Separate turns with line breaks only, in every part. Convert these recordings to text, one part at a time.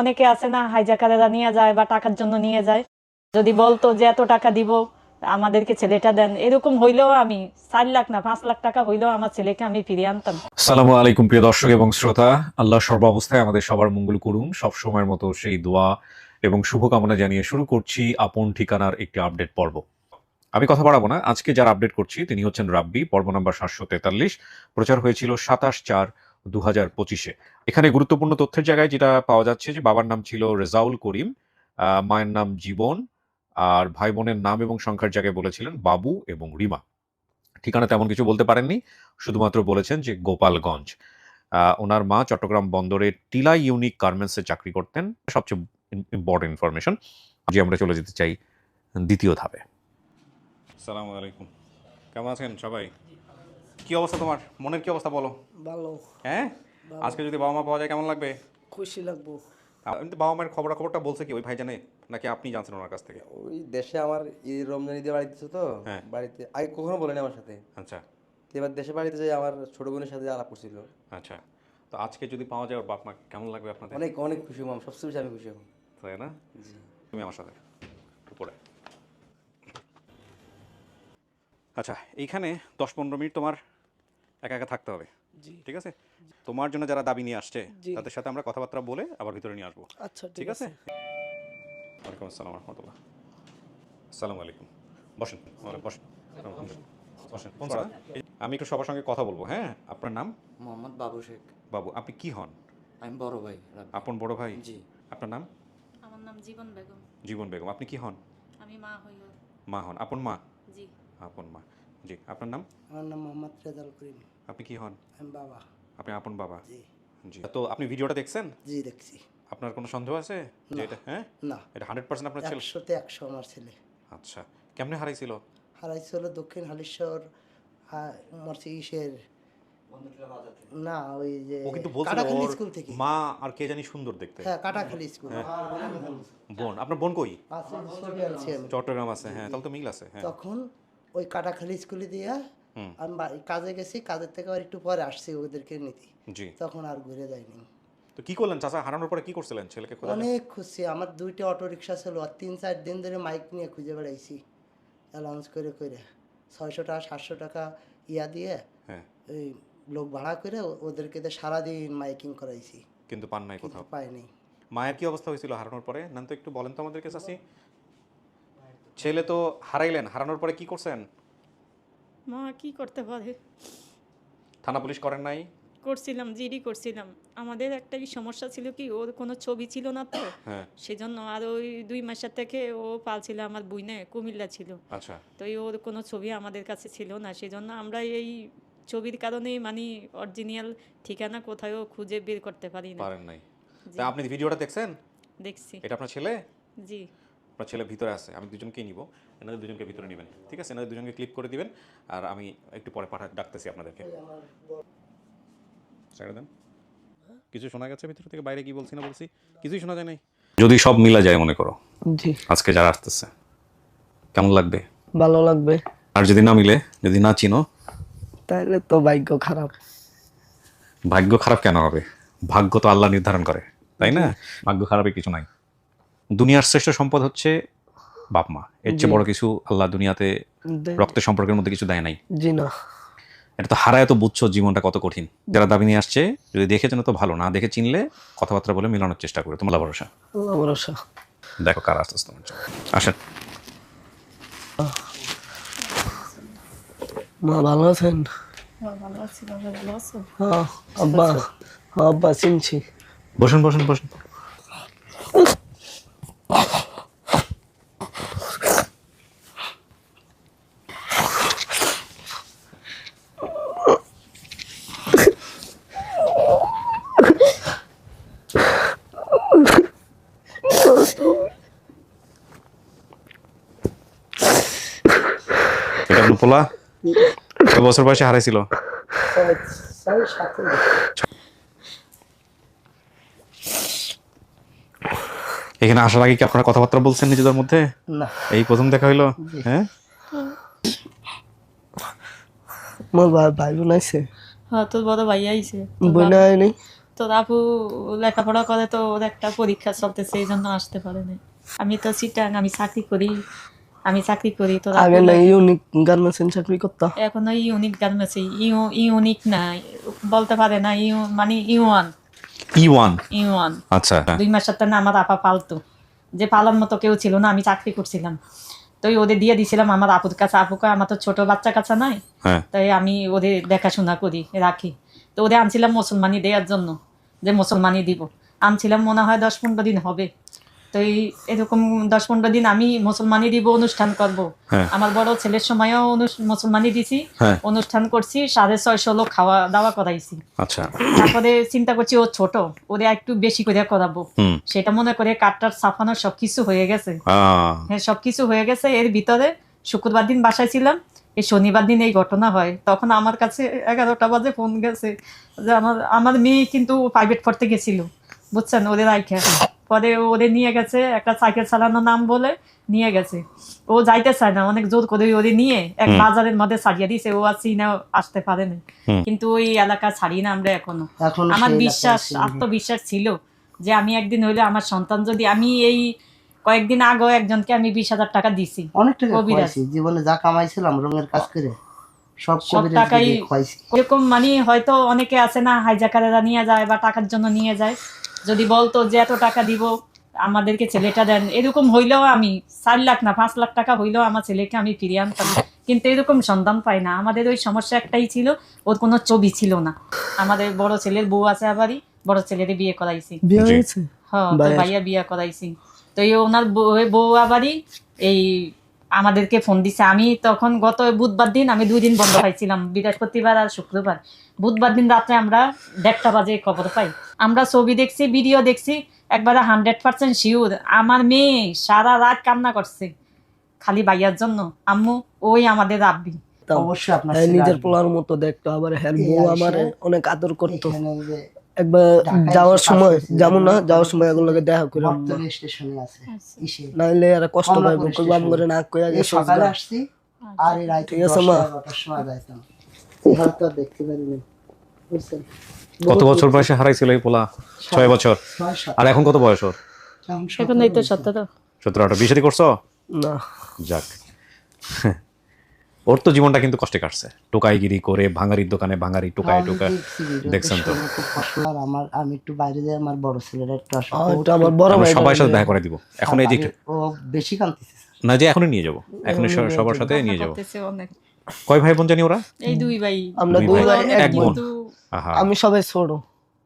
অনেকে আছে না হাইজাকারেরা নিয়ে যায় বা টাকার জন্য নিয়ে যায়। যদি বলতো যে এত টাকা দিব, আমাদেরকে ছেলেটা দেন, এরকম হইলেও আমি চার লাখ না পাঁচ লাখ টাকা হইলেও আমার ছেলেকে আমি ফিরিয়ে আনতাম।
সালামু আলাইকুম, প্রিয় দর্শক এবং শ্রোতা। আল্লাহ সর্বাবস্থায় আমাদের সবার মঙ্গল করুন। মতো সেই দোয়া এবং শুভকামনা জানিয়ে শুরু করছি আপন ঠিকানার একটি আপডেট পর্ব। আমি কথা বাড়াবো না। আজকে যার আপডেট করছি, তিনি হচ্ছেন রাব্বি। পর্ব নাম্বার সাতশো তেতাল্লিশ। প্রচার হয়েছিল সাতাশ চার দু হাজার পঁচিশে। এখানে গুরুত্বপূর্ণ তথ্যের জায়গায় যেটা পাওয়া যাচ্ছে যে বাবার নাম ছিল রেজাউল করিম মায়ের নাম জীবন, আর ভাই বোনের নাম এবং সংখ্যার জায়গায় বলেছিলেন বাবু এবং রিমা। ঠিকানা তেমন কিছু বলতে পারেননি, শুধুমাত্র বলেছেন যে গোপালগঞ্জ। ওনার মা চট্টগ্রাম বন্দরের টিলা ইউনিক গার্মেন্টসে চাকরি করতেন। সবচেয়ে ইম্পর্টেন্ট ইনফরমেশন যে আমরা চলে যেতে চাই দ্বিতীয় ধাপে। সালামু আলাইকুম। কেমন আছেন সবাই? কি অবস্থা তোমার? মনের কি অবস্থা বলো।
ভালো।
হ্যাঁ? আজকে যদি বাবা মা পাওয়া যায় কেমন লাগবে?
খুশি লাগবো।
এমনিতে বাবা মায়ের খবর খবরটা বলছে কি ওই ভাই জানে নাকি আপনি জানছেন ওনার কাছ থেকে?
ওই দেশে আমার ঈদ রমজান ঈদে বাড়িতে তো
হ্যাঁ।
বাড়িতে আগে কখনো বলেনি আমার সাথে।
আচ্ছা।
তো এবার দেশে বাড়িতে যাই আমার ছোট বোনের সাথে আলাপ করছিল।
আচ্ছা। তো আজকে যদি পাওয়া যায় ওর বাপ মা কেমন লাগবে আপনাদের?
অনেক অনেক খুশি হলাম সবচেয়ে বেশি আমি খুশি হলাম
তাই না? জি। তুমি আমার সাথে উপরে। আচ্ছা এইখানে দশ পনেরো মিনিট তোমার একা একা থাকতে হবে।
জি।
ঠিক আছে? তোমার জন্য যারা দাবি নিয়ে আসছে
জি।
তাদের সাথে আমরা কথাবার্তা বলে আবার ভিতরে নিয়ে আসব।
আচ্ছা
ঠিক আছে? ওয়ালাইকুম আসসালাম রহমতুল্লাহ। আসসালামু আলাইকুম। বসেন বসেন। আমি একটু সবার সঙ্গে কথা বলব হ্যাঁ? আপনার নাম?
মোহাম্মদ বাবু শেখ।
বাবু আপনি কি হন?
আমি বড় ভাই
আপন বড় ভাই?
জি।
আপনার নাম?
আমার নাম জীবন বেগম।
জীবন বেগম আপনি কি হন?
আমি মা হই
মা হন আপন মা?
জি।
আপন মা। জি আপনার নাম?
আমার নাম মোহাম্মদ রেজাল করিম।
আপনি কি হন?
আমি বাবা।
আপনি আপন বাবা?
জি।
জি। তো আপনি ভিডিওটা দেখছেন?
জি দেখছি।
আপনার কোনো সন্দেহ আছে? যে। এটা হ্যাঁ?
না।
এটা হান্ড্রেড পার্সেন্ট আপনার ছেলে?
একশোতে একশো আমার ছেলে।
আচ্ছা। কেমনে হারাইছিল?
হারাইছিল দক্ষিণ হালিশ্বর মরছি ইসের না ওই যে
ও কিন্তু বলছিল
কাটাখালি স্কুল থেকে।
মা আর কে জানি সুন্দর দেখতে।
হ্যাঁ কাটাখালি স্কুল।
বোন আপনার বোন কই?
আছে
চট্টগ্রাম আছে হ্যাঁ তাহলে তো মিল আছে হ্যাঁ।
তখন ওই কাটাখালি স্কুলে দিয়া। আমি কাজে গেছি কাজের থেকে আবার একটু পরে আসছি ওদেরকে নিতে। তখন আর ঘুরে যাইনি।
তো কি করলেন চাচা? হারানোর পরে কি করছিলেন ছেলেকে
অনেক খুশি। আমার দুইটা অটো রিক্সা ছিল। আর তিন চার দিন ধরে মাইক নিয়ে খুঁজে বেড়াইছি। অ্যালাউন্স করে করে। ছয়শো টাকা সাতশো টাকা ইয়া দিয়ে
হ্যাঁ।
ওই লোক ভাড়া করে ওদেরকে সারাদিন মাইকিং করাইছি।
কিন্তু পান নাই কোথাও?
পাইনি
মায়ের কি অবস্থা হয়েছিল হারানোর পরে? নাম তো একটু বলেন তো আমাদেরকে চাচি। ছেলে তো হারাইলেন। হারানোর পরে কি করছেন?
মা কি করতে পারে
থানা পুলিশ করেন নাই?
করছিলাম জিডি করছিলাম। আমাদের একটাই সমস্যা ছিল কি ওর কোনো ছবি ছিল না তো।
হ্যাঁ।
সেজন্য আর ওই দুই মাসের থেকে ও পালছিল আমার বুইনে কুমিল্লা ছিল।
আচ্ছা।
তো ওর কোনো ছবি আমাদের কাছে ছিল না সেজন্য আমরা এই ছবির কারণেই মানে অরিজিনাল ঠিকানা কোথাও খুঁজে বের করতে পারি না।
পারেন নাই। তা আপনি ভিডিওটা দেখছেন?
দেখছি।
এটা আপনার ছেলে?
জি।
আপনার ছেলে ভিতরে আছে আমি দুজনকেই নিব এনাদের দুজনকে ভিতরে নেবেন ঠিক আছে? এনাদের দুজনকে ক্লিপ করে দিবেন আর আমি একটু পরে পাঠা ডাকতেছি আপনাদেরকে। ছেড়ে দেন। কিছু শোনা গেছে ভিতর থেকে? বাইরে কি বলছি না বলছি? কিছুই শোনা যায় নাই? যদি সব মিলা যায় মনে করো।
জি।
আজকে যারা আসতেছে কেমন লাগবে?
ভালো লাগবে।
আর যদি না মিলে যদি না চিনো?
তাহলে তো ভাগ্য খারাপ।
ভাগ্য খারাপ কেন হবে? ভাগ্য তো আল্লাহ নির্ধারণ করে তাই না? ভাগ্য খারাপের কিছু নাই। দুনিয়ার শ্রেষ্ঠ সম্পদ হচ্ছে বাপ মা। এর চেয়ে বড় কিছু আল্লাহ দুনিয়াতে রক্তের সম্পর্কের মধ্যে কিছু দেয় নাই।
জি না।
এটা তো হারায় তো বুঝছ জীবনটা কত কঠিন। যারা দাবি নিয়ে আসছে যদি দেখে যেন তো ভালো না দেখে চিনলে কথাবার্তা বলে মিলানোর চেষ্টা করে। তোমার ভরসা
ভরসা।
দেখো কার আসতেছে তোমার। আসেন।
মা ভালো আছেন?
ভালো আছি বাবা ভালো আছো
হ্যাঁ আব্বা। হ্যাঁ আব্বা চিনছি।
বসুন বসুন বসুন। পোলা বছর বয়সে হারাইছিল? এখানে আসার আগে কি আপনারা কথাবার্তা বলছেন নিজেদের মধ্যে?
না।
এই প্রথম দেখা হইল? হ্যাঁ?
মোর ভাই বোন
হ্যাঁ তোর বড় ভাই আইছে।
বোন আয়নি
তোর আপু লেখাপড়া করে তো ওর একটা পরীক্ষা চলতেছে এই জন্য আসতে পারে না আমি তো চিটাং আমি চাকরি করি। আমি চাকরি করি তোর
আগে না ইউনিক গার্মেন্টস চাকরি করতো।
এখনও ইউনিক গার্মেন্টস ইউ ইউনিক না বলতে পারে না ইউ মানে ইউয়ান।
ই ওয়ান
ইউয়ান।
আচ্ছা
দুই মাসের তো না আমার আপা পালতো। যে পালার মতো কেউ ছিল না আমি চাকরি করছিলাম। তো ওই ওদের দিয়ে দিছিলাম আমার আপুর কাছে। আপুকে আমার তো ছোট বাচ্চা কাছে নাই।
হ্যাঁ।
তাই আমি ওদের দেখাশোনা করি রাখি। তো ওদের আনছিলাম মুসলমানি দেওয়ার জন্য যে মুসলমানি দিব। আনছিলাম মনে হয় দশ পনেরো দিন হবে। তো এই এরকম দশ পনেরো দিন আমি মুসলমানি দিব অনুষ্ঠান করব।
হ্যাঁ।
আমার বড় ছেলের সময়ও মুসলমানি দিছি।
হ্যাঁ।
অনুষ্ঠান করছি সাড়ে ছয়শো লোক খাওয়া দাওয়া করাইছি।
আচ্ছা।
তারপরে চিন্তা করছি ও ছোট ওরে একটু বেশি করে করাবো। সেটা মনে করে কাঠটার সাফানো সবকিছু হয়ে গেছে। হ্যাঁ সবকিছু হয়ে গেছে। এর ভিতরে শুক্রবার দিন বাসায় ছিলাম এই শনিবার দিন এই ঘটনা হয়। তখন আমার কাছে এগারোটা বাজে ফোন গেছে যে আমার আমার মেয়ে কিন্তু প্রাইভেট পড়তে গেছিল। বুঝছেন? ওদের আইখা পরে ওদের নিয়ে গেছে একটা সাইকেল চালানো নাম বলে নিয়ে গেছে। ও যাইতে চায় না অনেক জোর করে ওদের নিয়ে এক বাজারের মধ্যে ছাড়িয়ে দিছে ও আর চিনা আসতে পারে না। কিন্তু ওই এলাকা ছাড়ি না আমরা
এখনও।
আমার বিশ্বাস আত্মবিশ্বাস ছিল যে আমি একদিন হইলে আমার সন্তান যদি আমি এই কয়েকদিন আগেও একজনকে আমি বিশ হাজার টাকা দিছি
অনেক টাকা জীবনে যা কামাইছিলাম রঙের কাজ করে সব
সব টাকাই এরকম মানে হয়তো অনেকে আছে না হাইজাকারেরা নিয়ে যায় বা টাকার জন্য নিয়ে যায়। যদি বলতো যে এত টাকা দিব আমাদেরকে ছেলেটা দেন এরকম হইলেও আমি চার লাখ না পাঁচ লাখ টাকা হইলেও আমার ছেলেকে আমি ফিরিয়ে আনতাম। কিন্তু এরকম সন্ধান পাই না। আমাদের ওই সমস্যা একটাই ছিল ওর কোনো ছবি ছিল না। আমাদের বড় ছেলের বউ আছে আবারই বড় ছেলের বিয়ে করাইছি। হ্যাঁ তো ভাইয়া বিয়ে করাইছি। তো এই ওনার বউ- বউ আবারই এই আমাদেরকে ফোন দিছে। আমি তখন গত বুধবার দিন আমি দুই দিন বন্ধ পাইছিলাম। বৃহস্পতিবার আর শুক্রবার। বুধবার দিন রাতে আমরা দেড়টা বাজে খবর পাই। আমরা ছবি দেখছি ভিডিও দেখছি একবারে হান্ড্রেড পার্সেন্ট শিওর আমার মেয়ে সারা রাত কান্না করছে খালি ভাইয়ার জন্য। আম্মু ওই আমাদের রাব্বি।
অবশ্যই আপনার
নিজের পোলার মতো দেখতো আবার হ্যাঁ বউ আমার অনেক আদর করতো। একবার যাওয়ার সময় যেমন না যাওয়ার সময় এগুলোকে দেখা করে
স্টেশনে আছে
নাইলে আর কষ্ট কইবাম করে না
এই
গেছে
সকালে আসছি আর এই
ঠিক আছে, মা।
সময় যাইতাম। এবার তো দেখতে পারিনি বুঝছেন?
কত বছর বয়সে হারাইছিল এই পোলা? ছয় বছর। আর এখন কত বয়স ওর?
এখন
এখন এই তো সত্য
সতেরো। আঠারো। বিয়ে করছ?
না।
যাক। ওর তো জীবনটা কিন্তু কষ্টে কাটছে। টোকাইগিরি করে ভাঙারির দোকানে ভাঙারি টোকায়
আমি
টোকা দেখছেন তো?
আর আমার আমি একটু বাইরে যাই আমার বড় ছেলেরা একটু
এটা আমার বড় ভাই
সবার সাথে দেখা করে দিব। এখন এই যে
ও বেশি কান্দিছে
না যে এখনই নিয়ে যাব। এখনই সবার সাথে নিয়ে যাব। কয় ভাই বোন জানি ওরা?
এই দুই ভাই।
আমরা
দুই ভাই,
এক
বোন।
আমি সবাই ছোট।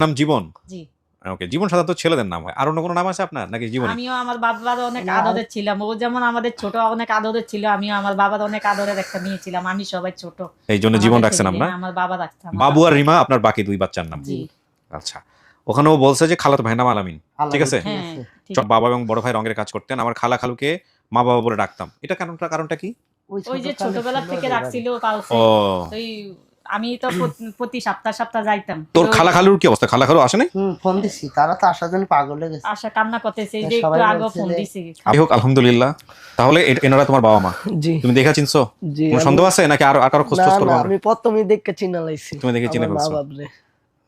নাম জীবন?
জি।
ওকে জীবন সাধারণত ছেলেদের নাম হয়। আর অন্য কোনো নাম আছে আপনার? নাকি জীবন?
আমিও আমার বাবার অনেক আদরের ছিলাম। ও যেমন আমাদের ছোট অনেক আদরের ছিল। আমিও আমার বাবার অনেক আদরের একটা মেয়ে ছিলাম। আমি সবাই ছোট।
এই জন্য জীবন
আমাদের
রাখছে না?
আমার বাবা রাখছে আমার
বাবু আর রিমা আপনার বাকি দুই বাচ্চার নাম।
জি।
আচ্ছা। ওখানেও বলছে যে খালাতো ভাই নাম আলামিন। ঠিক আছে?
হ্যাঁ
সব বাবা এবং বড় ভাই রঙের কাজ করতেন। আমার খালা খালুকে মা বাবা বলে ডাকতাম। এটা কারণটা কারণটা কি?
ওই যে ছোটবেলা থেকে রাখছিল পালছে
ও।
ওই আমি তো প্রতি- সপ্তাহ সপ্তাহ যাইতাম।
তোর খালা খালুর কি অবস্থা? খালা খালু আসে নাই?
ফোন দিছি। তারা তো আসার জন্য পাগল হয়ে গেছে।
আশা কান্না করতেছে এই যে একটু আগে ফোন দিছি।
যাই হোক আলহামদুলিল্লাহ। তাহলে এনারা তোমার বাবা মা?
জি।
তুমি দেখা চিনছো?
জি
কোনো সন্দেহ আছে? নাকি আর আর কারও খোঁজ
না
টোজ
আমি প্রথমেই দেখে চিনা লাইছি।
তুমি দেখে চিনে ফেলছো।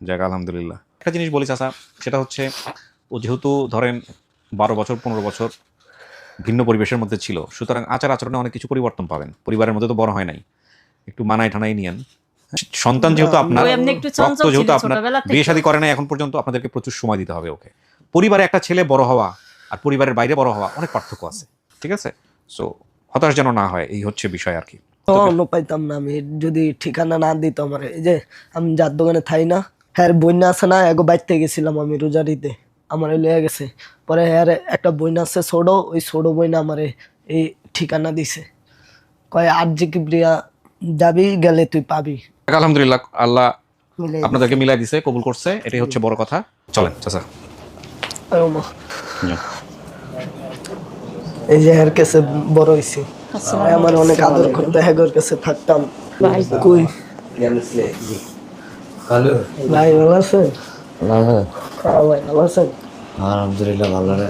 যাক আলহামদুলিল্লাহ। একটা জিনিস বলি চাচা সেটা হচ্ছে ও যেহেতু ধরেন বারো বছর পনেরো বছর ভিন্ন পরিবেশের মধ্যে ছিল সুতরাং আচার আচরণে অনেক কিছু পরিবর্তন পাবেন। পরিবারের মধ্যে তো বড় হয় নাই। একটু মানায় ঠানাই নিয়েন। সন্তান যেহেতু আপনার রক্ত যেহেতু আপনার বিয়ে শাদী করে না এখন পর্যন্ত আপনাদেরকে প্রচুর সময় দিতে হবে ওকে। পরিবারে একটা ছেলে বড় হওয়া আর পরিবারের বাইরে বড় হওয়া অনেক পার্থক্য আছে ঠিক আছে? সো হতাশ যেন না হয় এই হচ্ছে বিষয় আর কি।
অন্য পাইতাম না আমি যদি ঠিকানা না দিত আমার এই যে আমি যার দোকানে থাই না হ্যাঁ বইনা আছে না এগো বাইতে গেছিলাম আমি রোজারিতে আমার লয়ে গেছে। পরে হ্যাঁ একটা বইনা আছে ছোট ওই ছোট বইনা আমারে এই ঠিকানা দিছে। কয় আট জি কিবরিয়া যাবি গেলে তুই পাবি।
আলহামদুলিল্লাহ আল্লাহ আপনাদেরকে মিলাই দিছে কবুল করছে এটাই হচ্ছে বড় কথা। চলেন চাচা।
এই যে এর কাছে বড় হইছি। আমার অনেক আদর করতে হ্যাগর কাছে থাকতাম। কই? ভাই ভালো আছেন? হ্যাঁ ভাই ভালো আছেন?
আলহামদুলিল্লাহ ভালো রে।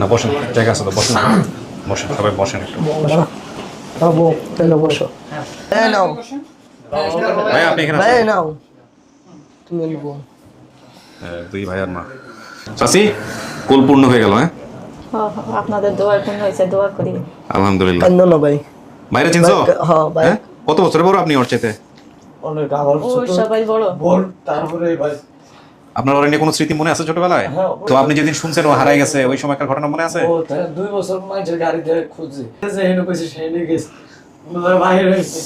না বসেন জায়গা আছে তো বসেন। বসেন সবাই বসেন একটু।
বাবু তাহলে বসো এই নাও
ভাই আপনি এখানে
ভাই। নাও তুমি নিবো
দুই ভাই আর মা চাষি কুল পূর্ণ হয়ে গেল হ্যাঁ?
আপনাদের দোয়ার পূর্ণ হয়েছে দোয়া করি।
আলহামদুলিল্লাহ।
না ভাই?
বাইরে চিনছো?
হ্যাঁ ভাই
হ্যাঁ? কত বছর বড় আপনি ওর চাইতে?
অনেক আমার
সবাই বড়।
তারপরে ভাই।
আপনার ওর নিয়ে কোনো স্মৃতি মনে আছে ছোটবেলায়?
হ্যাঁ,
তো আপনি যেদিন শুনছেন ও হারাই গেছে ওই সময়কার ঘটনা মনে আছে?
দুই বছর গাড়ি খুঁজছে। হেনে কইছে গেছে। বাইরে হয়েছে।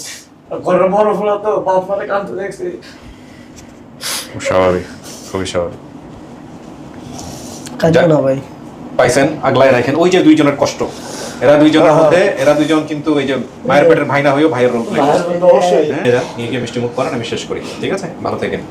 ঘরের বড় ফোলা তো বাপ মানে কান্ত দেখছি।
স্বাভাবিক খুবই স্বাভাবিক।
না ভাই।
পাইছেন আগলায় রাখেন। ওই যে দুইজনের কষ্ট। এরা দুইজনের মধ্যে এরা দুইজন কিন্তু ওই যে মায়ের পেটের হয়েও ভাইয়ের রোল প্লে
ভাইয়ের অবশ্যই।
হ্যাঁ নিয়ে গিয়ে মিষ্টি মুখ করেন আমি শেষ করি। ঠিক আছে? ভালো থাকেন।